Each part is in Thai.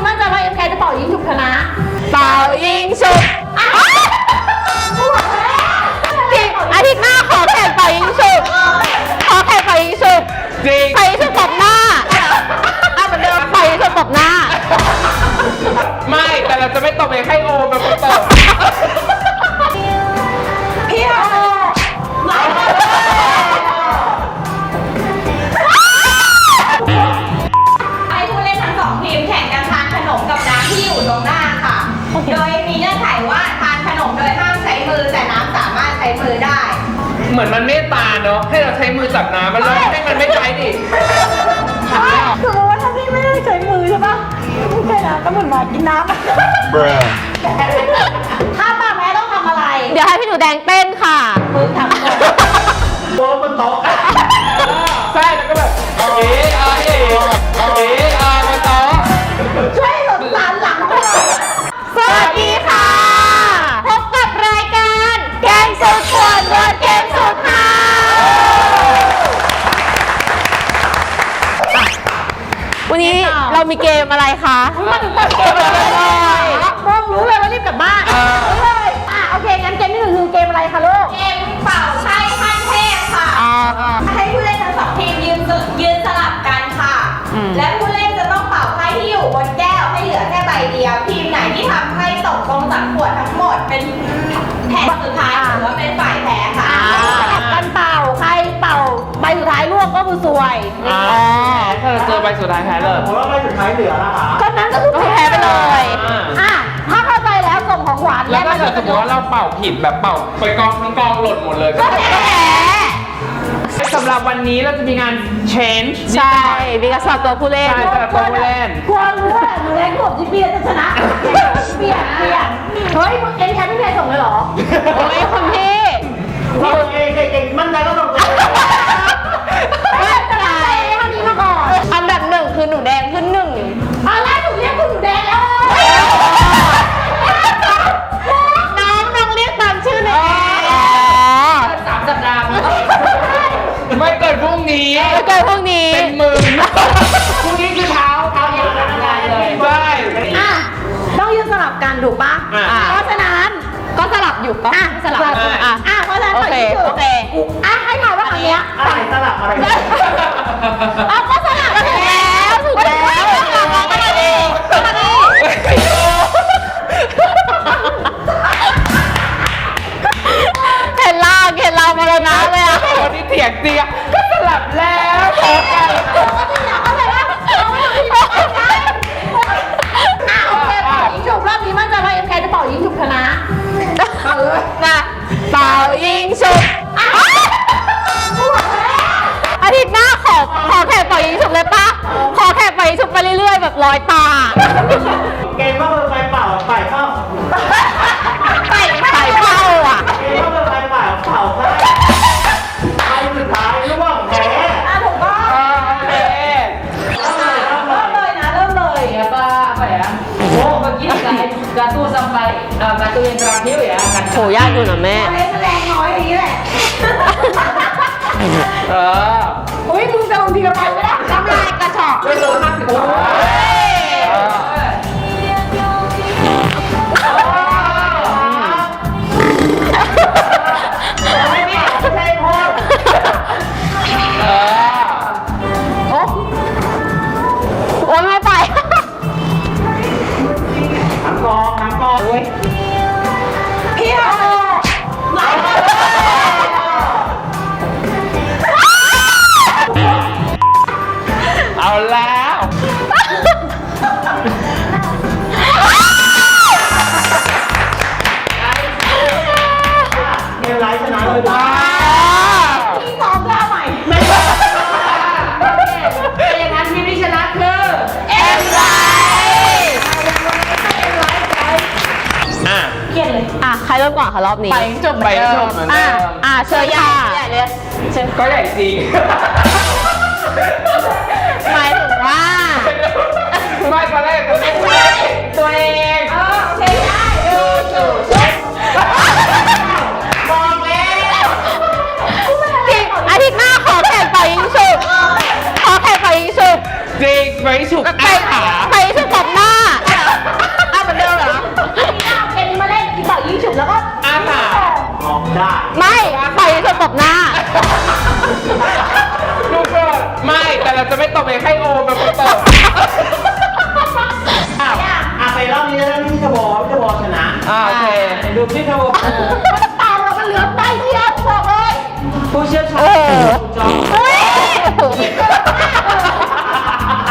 นี้มั่นใจว่าเอ็มแคจะเป่ายิงฉุบชนะเป่ายิงฉุบทีอาทิตย์หน้าขอแข่งเป่ายิงฉุบขอแข่งเป่ายิงฉุบจริงเป่ายิงฉุบตบหน้าเอาเหมือนเดิมเป่ายิงฉุบตบหน้า ไม่แต่เราจะไม่ตบเองให้โอมเป็นคนตบ ถ้าป้าแพ้ต้องทำอะไร เดี๋ยวให้พี่หนูแดงเต้ เหลือแค่ใบเดียวทีมไหนที่ทำไพ่ตกลงจากขวดทั้งหมดเป็นแผ่นสุดท้ายถือว่าเป็นฝ่ายแพ้ค่ะ สลับกันเป่าใครเป่าใบสุดท้ายล่วงก็คือซวยอ่าถ้าเราเจอใบสุดท้ายแพ้เลย ผมว่าไม่สุดท้ายเหลือนะคะก็นั้นก็คือก็แพ้ไปเลยอะถ้าเข้าใจแล้วส่งของหวานแล้วถ้าเกิดสมมติว่าเราเป่าผิดแบบเป่าไปกองทั้งกองหล่นหมดเลยก็ก็แพ้ สำหรับวันนี้เราจะมีงาน change ใช่มีการสลับตัวผู้เล่น ใช่สำหรับตัวผู้เล่น กลัวรู้ว่าหนูแรงกว่าที่เบียร์จะชนะเบียร์เบียร์เฮ้ยมึงเอ็นแคปพี่เบียร์ส่งเลยเหรอ โอ้ย บกันถูกปะอะเพราะฉะนั้นก็สลับอยู่ปะอะสลับอะ อะอะเพราะฉะนั้นโอเคขอยืนโอเคอะให้ถ่ายว่าคำเนี้ยอะไรสลับอะไรเอาก็สลับถูกแล้วถูกแล้วมาดิมาดิเห็นลางเห็นลางมรณะเลยอะวันนี้เถียงเตียก็สลับแล้วขอกัน รื่อยๆแบบร้อยตาเกมว่าเบอร์ไฟเปล่าฝ่ายเข้าไปไปเข้าอะ เกมว่าเบอร์ไฟเปล่าเปล่าใช่ใครสุดท้ายร่วงแพ้อะถูกต้องโอเคเริ่มเลยนะเริ่มเลย apa apa ya oh begini guys gatu sampai uh, gatu yang terakhir ya akan โหยากอยู่นะแม่ เล่นแรงน้อยอย่างนี้แหละ เออ อุ้ยมึงจะลงทีละไปไม่ได้ทำลายกระ ชอกไม่รู้ห้าสิบสอง มก่อนคะรอบนี้ไปจบเหมือนเดิอะมอะเชิญค่ะก็ใหญ่จริง หมายถึงว่า ไม่ตอนแรกก็ไม่ได้ตัวเองเออโอเคได้ดูดูดูบอกแล้วอาทิตย์หน้าขอแข่งเป่ายิงฉุบขอแข่งเป่ายิงฉุบจริงไปฉุกไปอ้าขาไปฉุบตบหน้า ได้ ไม่ปล่อยยิงฉุบตบหน้า ลูกก็ไม่แต่เราจะไม่ตบเองให้โอมเป็นคนตบอ้าวอะไปรอบนี้แล้วพี่จะบอกพี่จะบอกชนะอ่าโอเคดูพี่โทมันเต่าเรามันเหลือใบเดียวบอกเลยผู้เชี่ยวชาญเออจอมเฮ้ย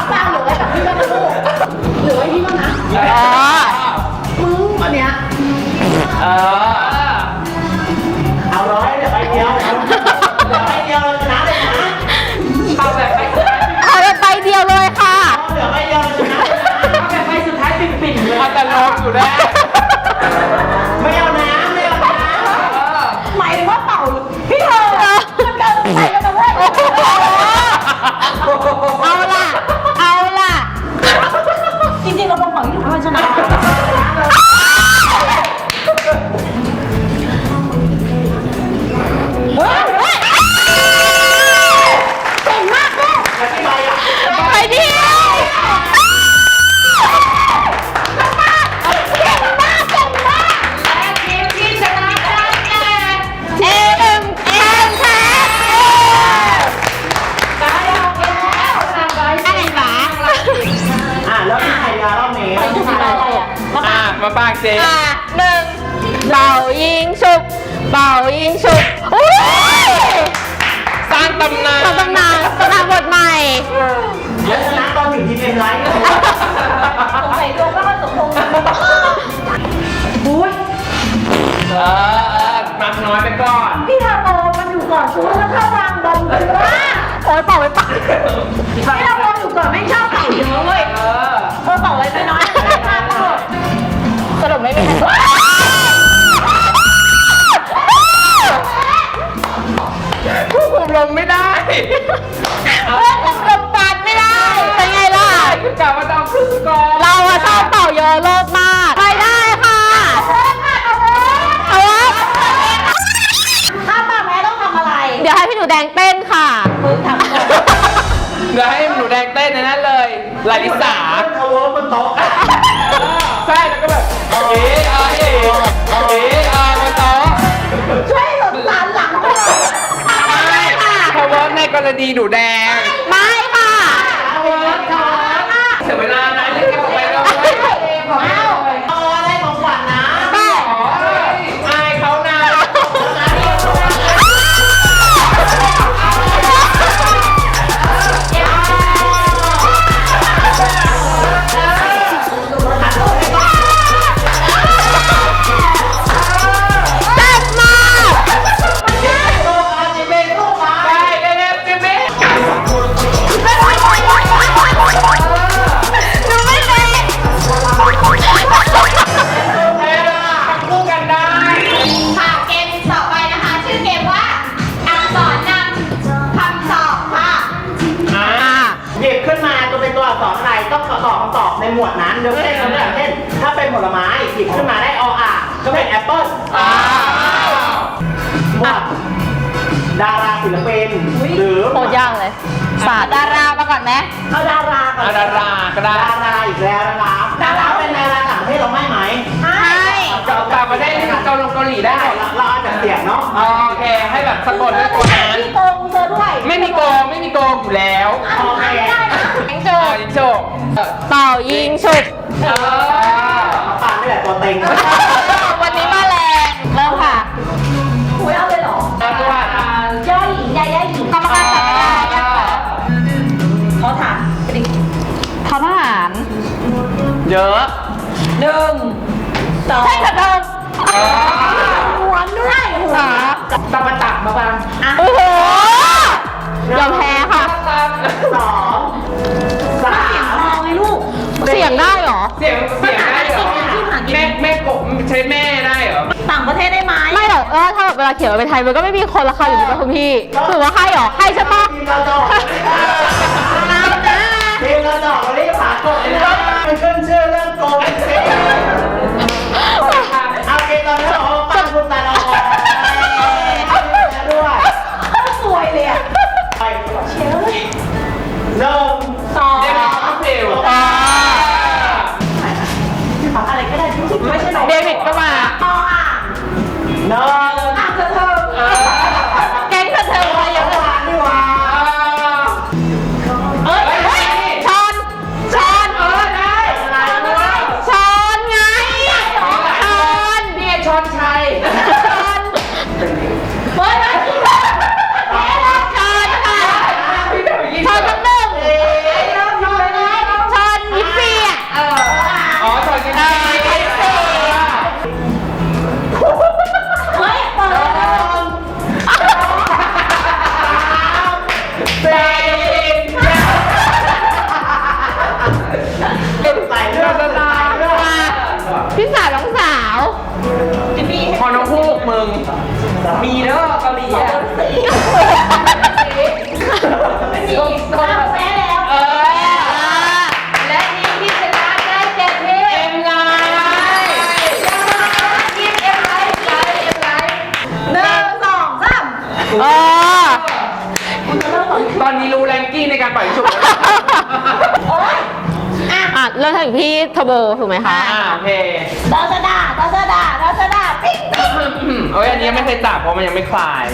เต่าเหลือไว้แบบนี้แล้วนะลูกเหลือไว้ที่แล้วนะอ๋อมึงอันเนี้ยเออ ตอนถึงทีมเอ็มไลท์สงสัยดวงก็มาสมพงษ์เออเออมักน้อยไปก่อนพี่เธอโตมันอยู่ก่อนชูแล้วเข้าวางบอลเลยว่าโอ้ยเป่าไม่ปากพี่เธอโตอยู่ก่อนไม่ชอบเต่าเยอะเว้ยเออเออเต่าอะไรน้อยๆไม่ได้มากหรอกสรุปไม่มีใครควบคุมลมไม่ได้ กลับมาเอาครึ่งก่อนเราอะชอบเป่าเยอะเลิศมากไปได้ค่ะ เอาวะถ้าป้าแพ้ต้องทำอะไรเดี๋ยวให้พี่หนูแดงเต้นค่ะ มึงทำก่อนเดี๋ยวให้หนูแดงเต้นในนั้นเลยลาลิสาเขาเวิร์กบนโต๊ะใช่แล้วก็แบบเอ๊ะอาเอ๊ะเอ๊ะอามาต่อช่วยหลบหลานหลังก่อนไม่เขาเวิร์กในกรณีหนูแดง ไม่ ศิลปินหรือโคตรยากเลยศาสตร์ดารามาก่อนไหมเอาดาราก่ออานดาราก็ได้ดาราอีกแล้วนะครับดาราเป็นดาราต่างประเทศเราไม่ไหมใช่ต่างประเทศที่เกาหลงเกาหลีได้ เราเราอาจจะเสียงเนาะอ๋อโอเค ให้แบบสะกดด้วยตัวนั้นพี่โกงเธอด้วยไม่มีโกงไม่มีโกงอยู่แล้วโอเคยิงฉุอ่าบยิงโชคเออเป่ายิงฉุบเออมาปานนี่แหละตัวเต็ง เยอะ หนึ่งสองใช่ค่ะเดิมเออหัวนด้วยหัวสามตะบันตักมาบังโอ้โหยอมแพ้ค่ะสองสามมองไงลูก เสียงได้เหรอ เสียงเสียงได้เหรอแม่แม่กบใช้แม่ได้เหรอ ต่างประเทศได้ไหมไม่หรอกเออถ้าแบบเวลาเขียนเป็นไทยมันก็ไม่มีคนละคำอยู่ดีป่ะคุณพี่ถือว่าให้เหรอให้ใช่ปะ ริ่มจากพี่ทเบอร์ถูกไหมคะโอเคดอสดาดอสดาดอสดาปิ๊งปิ๊งโอ้ยอันนี้ไม่เคยจับเพราะมันยังไม่คลาย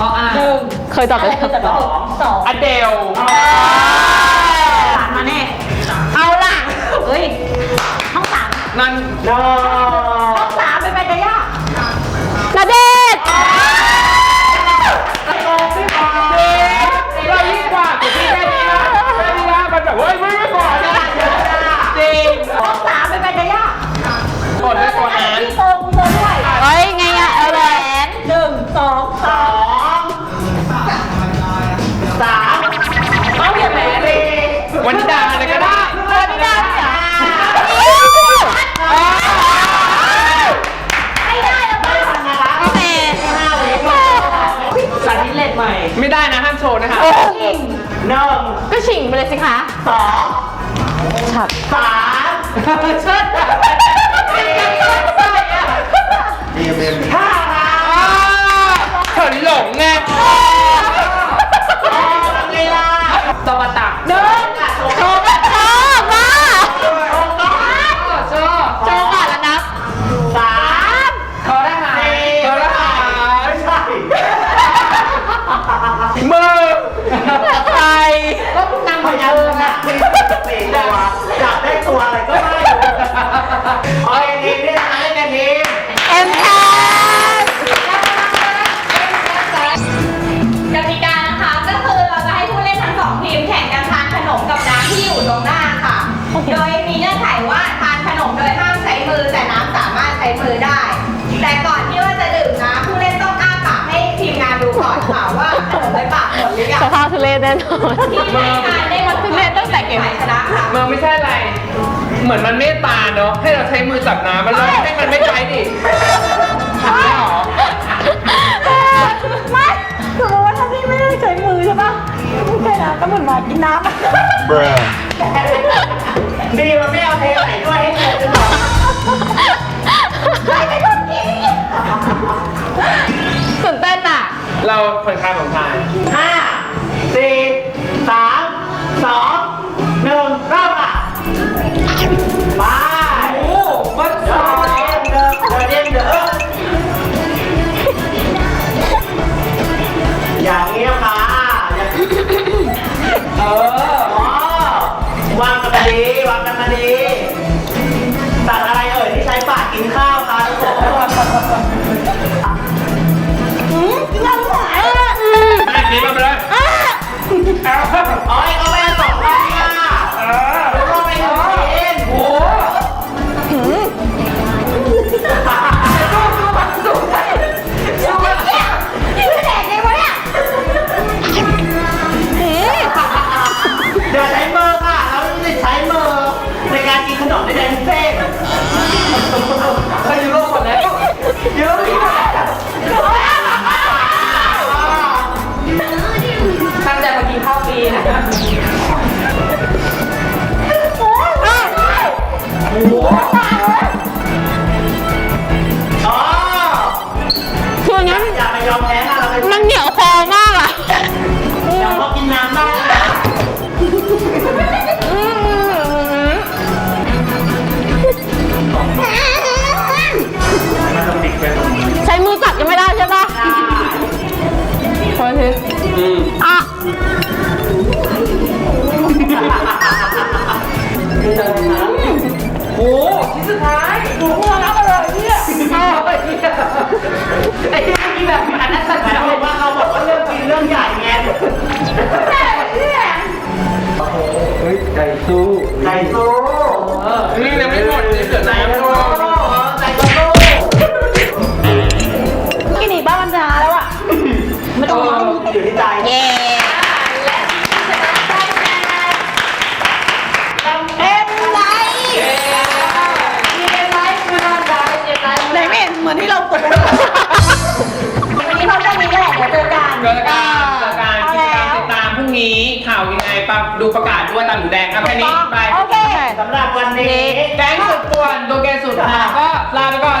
อ๋ออะหนึ่งเคยจับไปแล้ว สองสองอเดลหลานมาแน่ เอาล่ะ เฮ้ยห้องสามนั่นนอ สองสามเชิดสี่ห้าเธอหลงไงเวตบตาหนึ่ เหมือนมันเมตตาเนาะให้เราใช้มือจับน้ำมันแล้วให้มันไม่ใจดิใช่หรอไม่สมมติว่าถ้าพี่ไม่ได้ใช้มือใช่ปะไม่ใช่นะก็เหมือนมากินน้ำดีมันไม่เอาเทใส่ด้วยให้เธอจะบอกใครเป็นคนกินตื่นเต้นอะเราผ่อนคลายผ่อนคลายห้าสี่สามสองหนึ่งเริ่มค่ะ นี้มาไปเลยอ้าว 아! 오, 비슷한. วันนี้เราตกลงวันนี้พบกันนี้แหละเดี๋ยวเจอกันเจอกันเจอกันเอากิจแล้กรรมวติดตามพรุ่งนี้ข่าวยังไงปะดูประกาศด้วยตามหนูแดงครับแค่นี้ไปโอเคสำหรับวันนี้แก๊งสุดป่วนตัวแกสุดหาก็ลาไปก่อน